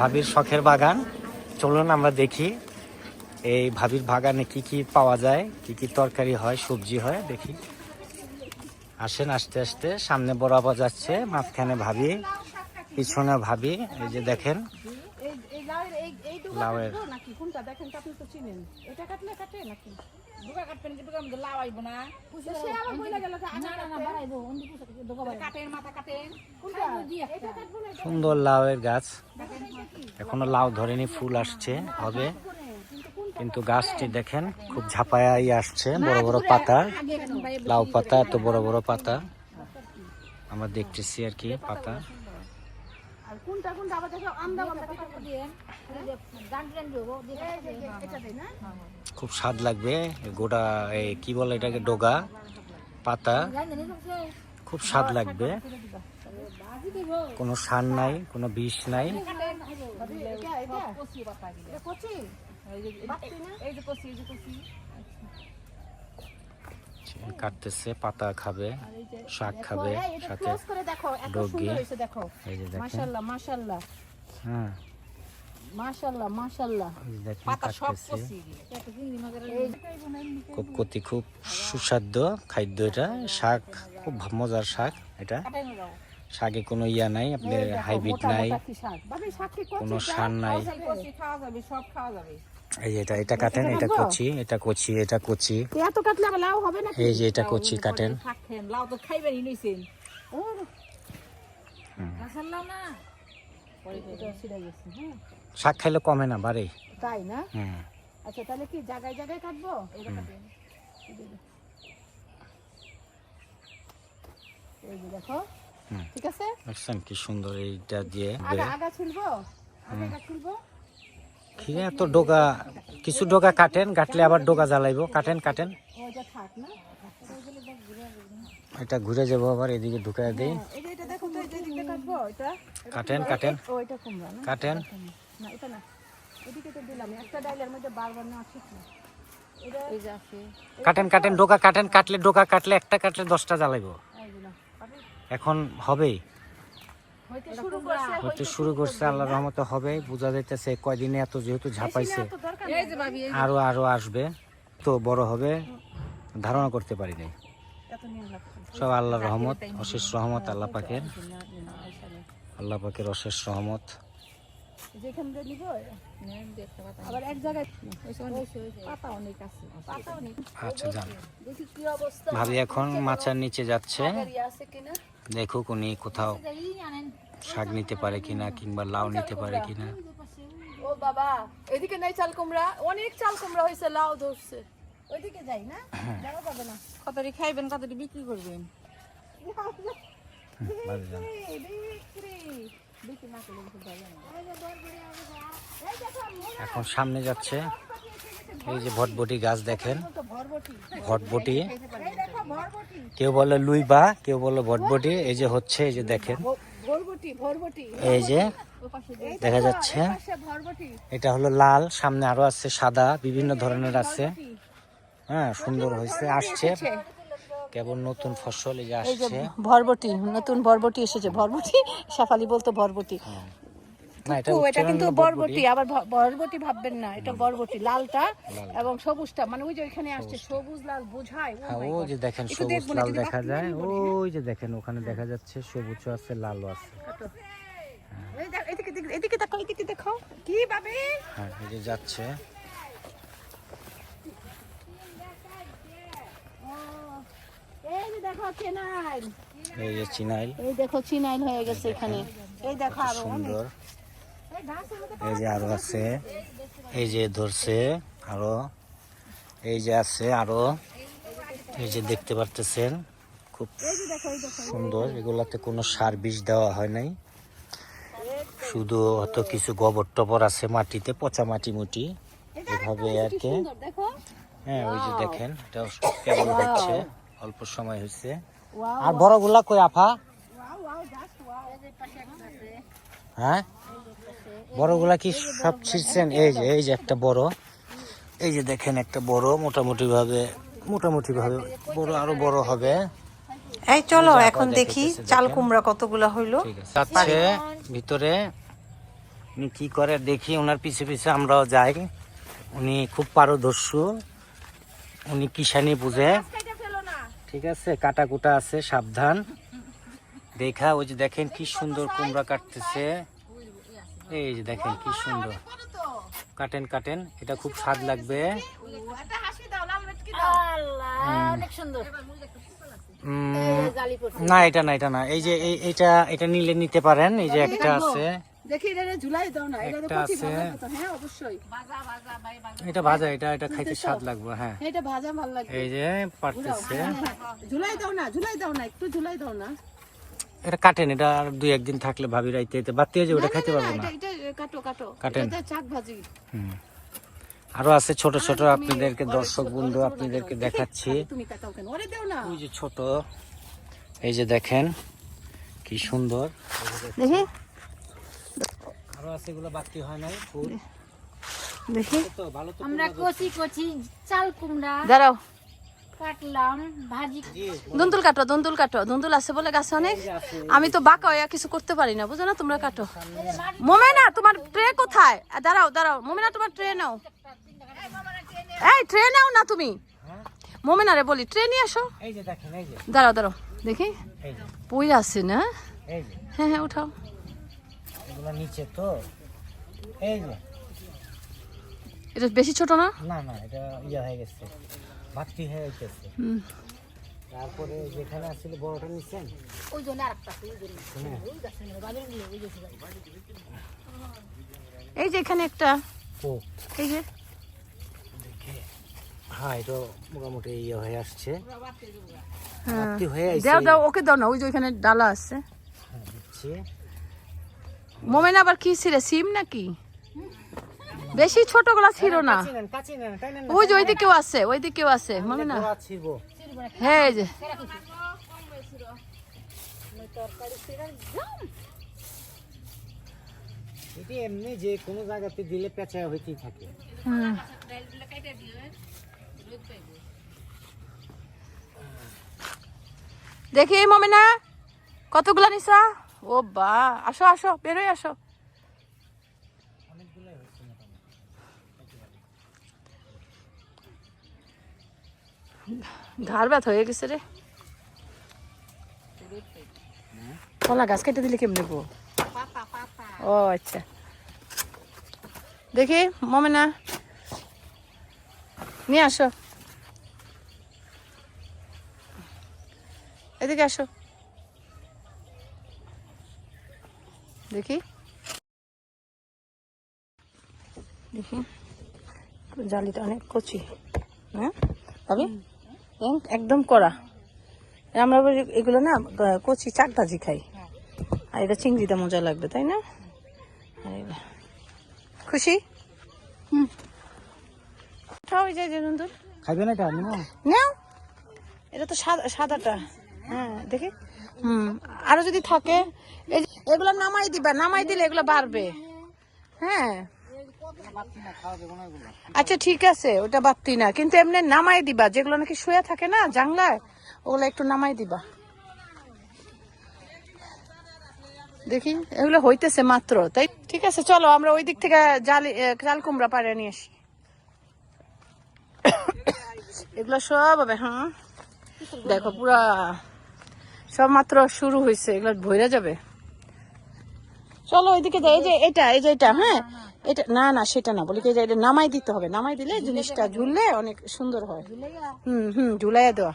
ভাবির শখের বাগান। চলুন আমরা দেখি এই ভাবির বাগানে কি কি পাওয়া যায়, কি কি তরকারি হয়, সবজি হয়, দেখি। আসেন আস্তে আস্তে, সামনে বরাবর যাচ্ছে, মাঝখানে ভাবি, পিছনে ভাবি, এই যে দেখেন এই এই লাউয়ের এই এই ডুগা লাউয়ের। কাটবো নাকি? কোনটা? দেখেন তো আপনি তো চিনেন। এটা কাটলে কাটে নাকি? ডুগা কাটবেন কি ডুগা মধ্যে লাউ আইবো না। তো সে আবার বইলা গেল যে না না না বাড়াইবো অন্য কিছু ডুগা বাড়াইবো। কাটেন মাথা কাটেন কোনটা? এটা কাটবো না সুন্দর লাউয়ের গাছ। এখনও লাউ ধরেনি ফুল আসছে হবে। কিন্তু গাছটি দেখেন খুব ঝাপায়াই আসছে বড় বড় পাতা। লাউ পাতা এত বড় বড় পাতা। আমরা দেখতেছি আর কি পাতা। কোনটা কোনটা? আবার দেখো এটা দেই না? খুব স্বাদ লাগবে গোটা এই কি বলে এটাকে ডোগা পাতা। খুব স্বাদ লাগবে। কোনো সার নাই কোনো বিষ নাই। এটা এটা কচি পাতা এটা কচি? এই যে কচি এই যে কচি। কাটতেছে পাতা খাবে শাক খাবে সাথে ডগি। এই যে দেখেন। মাশাআল্লাহ হ্যাঁ। মাশাআল্লাহ মাশাআল্লাহ। পাতা সব খুব কতি খুব সুস্বাদ্য খাদ্য এটা। শাক খুব মজার শাক এটা। শাকে কোনো ইয়া নাই আপনার হাইব্রিড নাই কোনো সার নাই। এই যে এটা এটা কাটেন এটা কচি এটা কচি এটা কচি। এত কাটলে আবার লাউ হবে না এই যে এটা কচি কাটেন। লাউ তো খাইবেনই নইছেন ও। না। শাক খাইলে কমে না বাড়ে। তাই না? আচ্ছা তাহলে কি জায়গায় জায়গায় কাটবো? এই দেখো। ঠিক আছে? কি সুন্দর এইটা দিয়ে। আগা ছিলবো? আগা ছিলবো? ঠিক তো ডোগা, কিছু ডোগা কাটেন, কাটলে আবার ডোগা জ্বালাইবো। কাটেন কাটেন। এটা ঘুরে যাব আবার, এদিকে ঢুকাই দেই। কাটেন কাটেন। কাটেন। কাটেন কাটেন ডোকা কাটেন, কাটলে ডোকা কাটলে একটা কাটলে দশটা জ্বালাইবো। এখন হবেই। হইতে শুরু করছে হয়তো শুরু করছে আল্লাহ রহমতে হবে বোঝা যাইতেছে কয়দিনে এত যেহেতু ঝাপাইছে। তো দরকার এই যে ভাবি আরও আরও আসবে তো বড় হবে ধারণা করতে পারি লাগছে। সব আল্লাহর রহমত অশেষ রহমত আল্লাহ পাকের। আল্লাহ পাকের অশেষ রহমত। অনেক আচ্ছা যান। দেখি কি অবস্থা। ভাবি এখন মাচার নিচে যাচ্ছে। দেখুক উনি কোথাও শাক নিতে পারে কিনা কিংবা লাউ নিতে পারে কিনা। ও বাবা এদিকে নাই চাল কুমড়া অনেক চাল কুমড়া হয়েছে লাউ ধরছে। ওইদিকে যাই না? যাওয়া যাবে না। কতটি খাইবেন কতটি বিক্রি করবেন। এখন সামনে যাচ্ছে। এই যে ভটবটি গাছ দেখেন। ভটবটি কেউ বলে লুইবা কেউ বলে ভটবটি এই যে হচ্ছে এই যে দেখেন। এই যে। দেখা যাচ্ছে। এটা হলো লাল সামনে আরও আছে সাদা বিভিন্ন ধরনের আছে। হ্যাঁ সুন্দর হয়েছে আসছে। কেবল নতুন ফসল এই যে আসছে। ভরবটি নতুন ভরবটি এসেছে। ভরবটি শেফালি বলতো ভরবটি না এটা কিন্তু বরবটি। আবার বরবটি ভাববেন না এটা বরবটি লালটা এবং সবুজটা মানে ওই যে ওইখানে আসছে সবুজ লাল বোঝায় ও হ্যাঁ my ওই যে দেখেন সবুজ লাল দেখা যায় ওই যে দেখেন ওখানে দেখা যাচ্ছে সবুজ আছে লালও আছে। এই এদিকে দেখো এদিকে দেখো কি ভাবে? হ্যাঁ এই যে যাচ্ছে। এই যে চিনাইল। এই চিনাইল। দেখো চিনাইল হয়ে গেছে এখানে। এই দেখো আরও অনেক। সুন্দর। এই যে আরও আছে। এই যে ধরছে আরও। এই যে আছে আরও। এই যে দেখতে পারতেছেন, খুব সুন্দর। এগুলাতে কোনো সার বিষ দেওয়া হয় নাই। শুধু হয়তো কিছু গোবর টবর আছে মাটিতে, পচা মাটি মুটি। এভাবে আর কি। হ্যাঁ ওই যে দেখেন এটা কেবল হচ্ছে। অল্প সময় হয়েছে। আর বড়গুলা কই আফা হ্যাঁ? বড়গুলা কি সব ছিঁড়ছেন? এই যে এই যে একটা বড়। এই যে দেখেন একটা বড় মোটামুটি ভাবে মোটামুটি ভাবে বড় আরও বড় হবে। এই চলো এখন দেখি চাল কুমড়া কতগুলা হইল। যাচ্ছে ভিতরে। উনি কি করে দেখি ওনার পিছে পিছে আমরাও যাই। উনি খুব পারদর্শী। উনি কিষানি বুঝে ঠিক আছে কাটা কুটা আছে সাবধান। দেখা ওই যে দেখেন কি সুন্দর কুমড়া কাটতেছে। এই যে দেখেন কি সুন্দর। কাটেন কাটেন এটা খুব স্বাদ লাগবে। না এটা না এটা না। এই যে এই- এইটা এটা নিলে নিতে পারেন। এই যে একটা আছে। এটা। ভাজা এটা ভাজা এটা খাইতে স্বাদ লাগবে হ্যাঁ। এটা ভাজা ভালো লাগে এই যে পারতেছে। ঝুলাই দাও না ঝুলাই দাও না একটু ঝুলাই দাও না। এটা কাটেন এটা আর দুই একদিন থাকলে ভাবি রাইতে এতে বাতি যে ওটা খাইতে পারব না কাটো কাটো। কাটেন। চাক ভাজি। হুম। আরও আছে ছোট ছোট আপনাদেরকে দর্শক বন্ধু আপনাদেরকে দেখাচ্ছি। তুমি কাটাও কেন? ওরে দাও না। ওই যে ছোট এই যে দেখেন কি সুন্দর। দেখি। আরও আছে এগুলো বাতি হয় নাই ফুল। দেখি। আমরা কচি কচি চাল কুমড়া। দাঁড়াও। কাটলাম ভাজি দুন্দুল কাটো দুন্দুল কাটো। দুন্দুল আছে বলে গাছে অনেক। আমি তো বাঁকা হইয়া কিছু করতে পারি না বুঝো না? তোমরা কাটো। মোমেনা তোমার ট্রে কোথায়? দাঁড়াও দাঁড়াও। মোমেনা তোমার ট্রে নাও। এই ট্রে নাও না তুমি। হ্যাঁ? মোমেনা রে বলি ট্রে নিয়ে আসো। এই যে দেখেন এই যে। দাঁড়াও দাঁড়াও। দেখি। পুই আছে না? হ্যাঁ হ্যাঁ উঠাও। নিচে তো। এই এটা বেশি ছোট না? না না এটা ইয়ে হয়ে গেছে। বাতি হয়ে তারপরে যেখানে আসলে বড়টা নিচ্ছেন ওই জন্য জন্য হ্যাঁ এই যে এখানে একটা। ও। এই যে। হ্যাঁ এটা মোটামুটি ইয়ে হয়ে আসছে। হ্যাঁ দাও ওকে দাও না ওই যে ওইখানে ডালা আছে। হ্যাঁ, মোমেন আবার কি ছিল সিম নাকি? বেশি ছোটগুলা ছিল না। নেন না, ওই যে তাই ওই দিকেও আছে ওই দিকেও আছে মোমেনা গোড়া ছিড়বো। হ্যাঁ যে। এটি এমনি যে কোনো জায়গাতে দিলে পেঁচা হইতেই থাকে। হুম। দেখি মমিনা কতগুলা নিছা? ও বা আসো আসো বেরোয় আসো। ঘাড় ব্যথা হয়ে গেছে রে। কলা গাছ কেটে দিলে কেমনে গো? ও আচ্ছা। দেখি, মমিনা। নিয়ে আসো। এদিকে আসো। দেখি। দেখি। জালিটা অনেক কচি। হ্যাঁ এক- একদম কড়া। আমরা এগুলো না কচি চাক ভাজি খাই। আর এটা চিংড়িতে মজা লাগবে তাই না? আর খুশি? হুম। ওই যে যে নন্দুর খাইবে না এটা নাও। এটা তো সাদা সাদাটা। হ্যাঁ দেখি। হুম আরও যদি থাকে এগুলো নামাই দিবা নামাই দিলে এগুলো বাড়বে। হ্যাঁ। আচ্ছা ঠিক আছে, ওটা বাড়তি না। কিন্তু এমনি নামাই দিবা, যেগুলো নাকি শুয়ে থাকে না জানলায়, ওগুলো একটু নামাই দিবা। দেখি, এগুলো হইতেছে মাত্র, তাই? ঠিক আছে, চলো, আমরা ওই দিক থেকে জালি জাল কুমড়া পাড়ে নিয়ে আসি। এগুলো সব হবে হ্যাঁ? দেখো, পুরা সব মাত্র শুরু হয়েছে এগুলো ভইরা যাবে। চলো, ওইদিকে যাই, এই যে এটা, এই যে এটা হ্যাঁ? এটা না না সেটা না বলি এটা নামাই দিতে হবে। নামাই দিলে জিনিসটা ঝুললে অনেক সুন্দর হয়। হুম হুম ঝুলাইয়া দেওয়া।